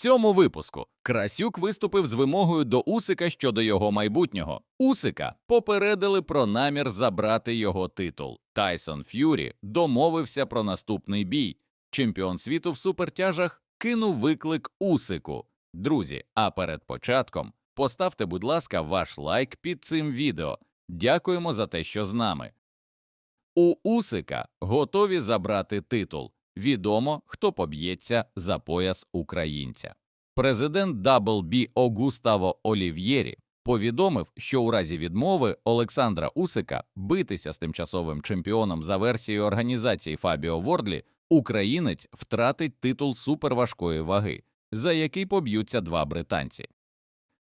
цьому випуску Красюк виступив з вимогою до Усика щодо його майбутнього. Усика попередили про намір забрати його титул. Тайсон Ф'юрі домовився про наступний бій. Чемпіон світу в супертяжах кинув виклик Усику. Друзі, а перед початком поставте, будь ласка, ваш лайк під цим відео. Дякуємо за те, що з нами. У Усика готові забрати титул. Відомо, хто поб'ється за пояс українця. Президент WB Огуставо Олів'єрі повідомив, що у разі відмови Олександра Усика битися з тимчасовим чемпіоном за версією організації Фабіо Вордлі, українець втратить титул суперважкої ваги, за який поб'ються два британці.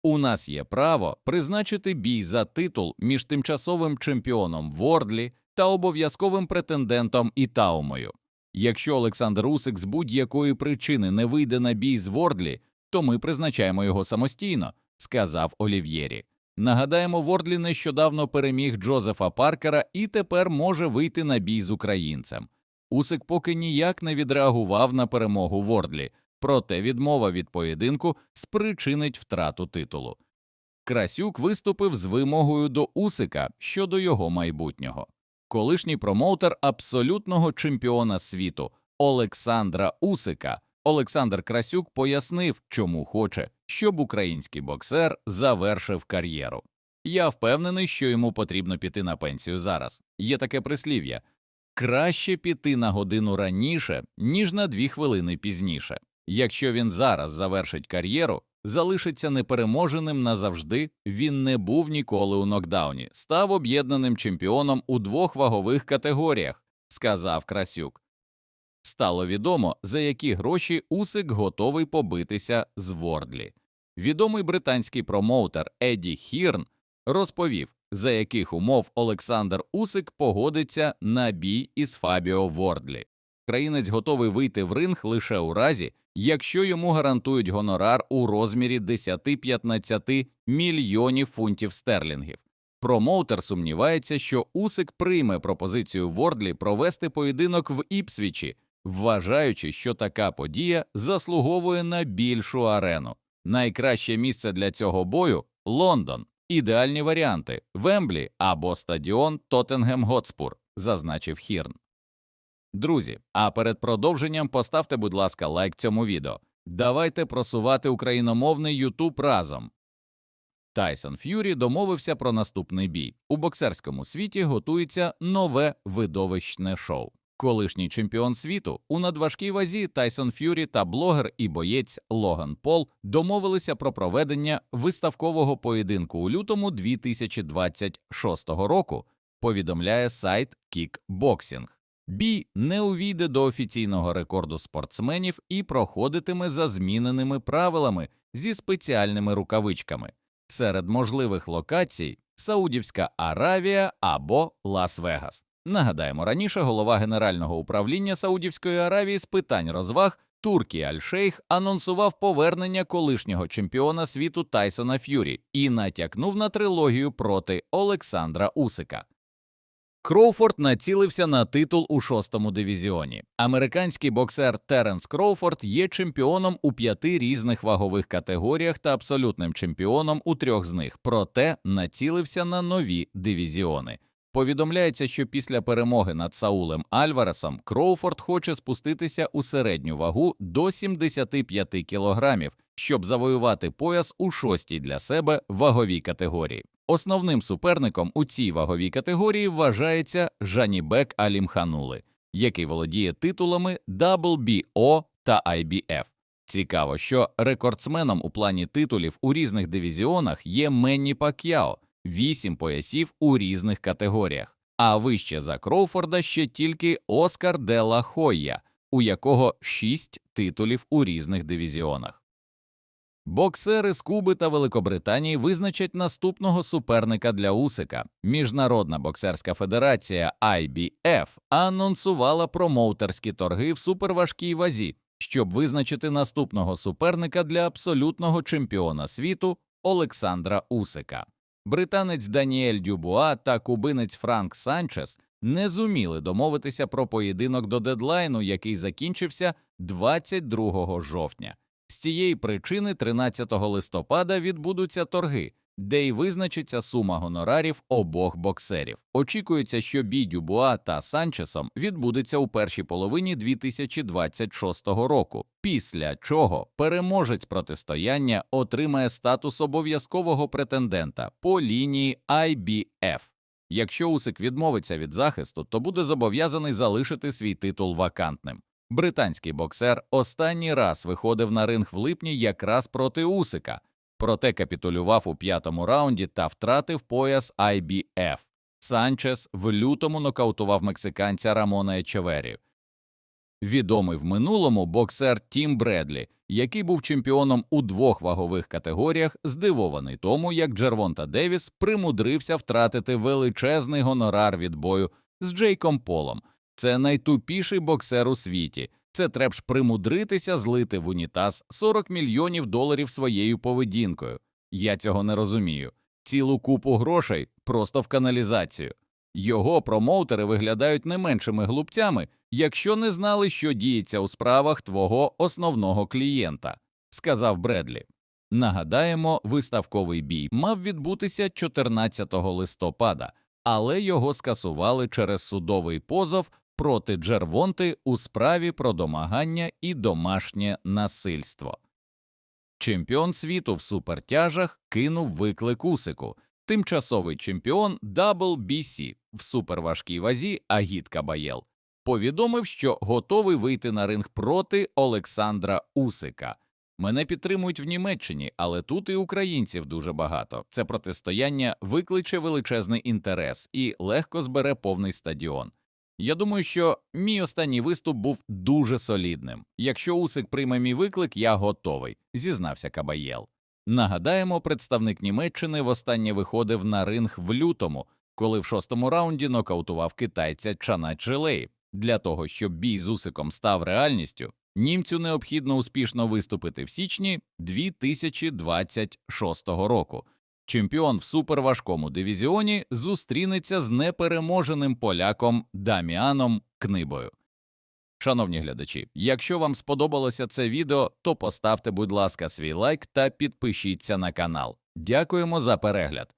У нас є право призначити бій за титул між тимчасовим чемпіоном Вордлі та обов'язковим претендентом Ітаумою. Якщо Олександр Усик з будь-якої причини не вийде на бій з Вордлі, то ми призначаємо його самостійно, сказав Олів'єрі. Нагадаємо, Вордлі нещодавно переміг Джозефа Паркера і тепер може вийти на бій з українцем. Усик поки ніяк не відреагував на перемогу Вордлі, проте відмова від поєдинку спричинить втрату титулу. Красюк виступив з вимогою до Усика щодо його майбутнього. Колишній промоутер абсолютного чемпіона світу Олександра Усика Олександр Красюк пояснив, чому хоче, щоб український боксер завершив кар'єру. Я впевнений, що йому потрібно піти на пенсію зараз. Є таке прислів'я краще піти на годину раніше, ніж на дві хвилини пізніше. Якщо він зараз завершить кар'єру, залишиться непереможеним назавжди, він не був ніколи у нокдауні, став об'єднаним чемпіоном у двох вагових категоріях, сказав Красюк. Стало відомо, за які гроші Усик готовий побитися з Вордлі. Відомий британський промоутер Едді Хірн розповів, за яких умов Олександр Усик погодиться на бій із Фабіо Вордлі. Країнець готовий вийти в ринг лише у разі, якщо йому гарантують гонорар у розмірі 10-15 мільйонів фунтів стерлінгів. Промоутер сумнівається, що Усик прийме пропозицію Вордлі провести поєдинок в Іпсвічі, вважаючи, що така подія заслуговує на більшу арену. Найкраще місце для цього бою Лондон. Ідеальні варіанти Вемблі або стадіон Тоттенгем Готспур, зазначив Хірн. Друзі, а перед продовженням поставте, будь ласка, лайк цьому відео. Давайте просувати україномовний Ютуб разом. Тайсон Ф'юрі домовився про наступний бій. У боксерському світі готується нове видовищне шоу. Колишній чемпіон світу у надважкій вазі Тайсон Ф'юрі та блогер і боєць Логан Пол домовилися про проведення виставкового поєдинку у лютому 2026 року. Повідомляє сайт Kickboxing. Бій не увійде до офіційного рекорду спортсменів і проходитиме за зміненими правилами зі спеціальними рукавичками. Серед можливих локацій Саудівська Аравія або Лас-Вегас. Нагадаємо, раніше голова Генерального управління Саудівської Аравії з питань розваг Туркі Аль-Шейх анонсував повернення колишнього чемпіона світу Тайсона Ф'юрі і натякнув на трилогію проти Олександра Усика. Кроуфорд націлився на титул у шостому дивізіоні. Американський боксер Теренс Кроуфорд є чемпіоном у п'яти різних вагових категоріях та абсолютним чемпіоном у трьох з них, проте націлився на нові дивізіони. Повідомляється, що після перемоги над Саулем Альваресом Кроуфорд хоче спуститися у середню вагу до 75 кілограмів, щоб завоювати пояс у шостій для себе ваговій категорії. Основним суперником у цій ваговій категорії вважається Жанібек Алімханули, який володіє титулами WBO та IBF. Цікаво, що рекордсменом у плані титулів у різних дивізіонах є Менні Пак'яо, вісім поясів у різних категоріях, а вище за Кроуфорда ще тільки Оскар де ла Хойя, у якого шість титулів у різних дивізіонах. Боксери з Куби та Великобританії визначать наступного суперника для Усика. Міжнародна боксерська федерація IBF анонсувала промоутерські торги в суперважкій вазі, щоб визначити наступного суперника для абсолютного чемпіона світу Олександра Усика. Британець Даніель Дюбуа та кубинець Франк Санчес не зуміли домовитися про поєдинок до дедлайну, який закінчився 22 жовтня. З цієї причини 13 листопада відбудуться торги, де й визначиться сума гонорарів обох боксерів. Очікується, що бій Дюбуа та Санчесом відбудеться у першій половині 2026 року, після чого переможець протистояння отримає статус обов'язкового претендента по лінії IBF. Якщо Усик відмовиться від захисту, то буде зобов'язаний залишити свій титул вакантним. Британський боксер останній раз виходив на ринг в липні якраз проти Усика, проте капітулював у п'ятому раунді та втратив пояс IBF. Санчес в лютому нокаутував мексиканця Рамона Ечевері. Відомий в минулому боксер Тім Бредлі, який був чемпіоном у двох вагових категоріях, здивований тому, як Джервонта Девіс примудрився втратити величезний гонорар від бою з Джейком Полом. Це найтупіший боксер у світі. Це треба ж примудритися злити в унітаз 40 мільйонів доларів своєю поведінкою. Я цього не розумію. Цілу купу грошей просто в каналізацію. Його промоутери виглядають не меншими глупцями, якщо не знали, що діється у справах твого основного клієнта, сказав Бредлі. Нагадаємо, виставковий бій мав відбутися 14 листопада, але його скасували через судовий позов проти Джервонти у справі про домагання і домашнє насильство. Чемпіон світу в супертяжах кинув виклик Усику. Тимчасовий чемпіон WBC в суперважкій вазі Агіт Кабаєл повідомив, що готовий вийти на ринг проти Олександра Усика. Мене підтримують в Німеччині, але тут і українців дуже багато. Це протистояння викличе величезний інтерес і легко збере повний стадіон. Я думаю, що мій останній виступ був дуже солідним. Якщо Усик прийме мій виклик, я готовий, зізнався Кабаєл. Нагадаємо, представник Німеччини востаннє виходив на ринг в лютому, коли в шостому раунді нокаутував китайця Чана Челей. Для того, щоб бій з Усиком став реальністю, німцю необхідно успішно виступити в січні 2026 року. Чемпіон в суперважкому дивізіоні зустрінеться з непереможеним поляком Даміаном Книбою. Шановні глядачі, якщо вам сподобалося це відео, то поставте, будь ласка, свій лайк та підпишіться на канал. Дякуємо за перегляд.